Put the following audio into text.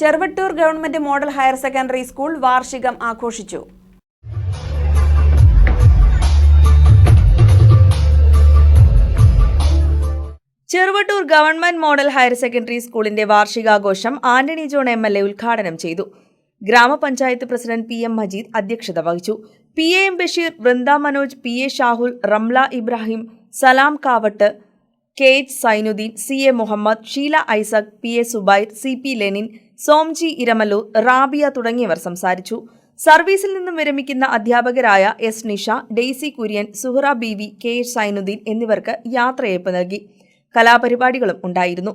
Cheruvattoor government model higher secondary school വാർഷികം ആഘോഷിച്ചു. Cheruvattoor government model higher secondary സ്കൂളിന്റെ വാർഷികാഘോഷം Antony John M L A ഉദ്ഘാടനം ചെയ്തു. ഗ്രാമപഞ്ചായത്ത് പ്രസിഡന്റ് പി എം മജീദ് അധ്യക്ഷത വഹിച്ചു. P A M Basheer Vrinda Manoj P A Shahul Ramla Ibrahim Salam Kavatt K H Sainudheen C A Muhammad Sheela Isaac P A Subair C P Lenin Somji Iramalu Rabiya തുടങ്ങിയവർ സംസാരിച്ചു. സർവീസിൽ നിന്നും വിരമിക്കുന്ന അധ്യാപകരായ S Nisha Daisy Kurian Suhara B V K H Sainudheen എന്നിവർക്ക് യാത്രയയപ്പ് നൽകി. കലാപരിപാടികളും ഉണ്ടായിരുന്നു.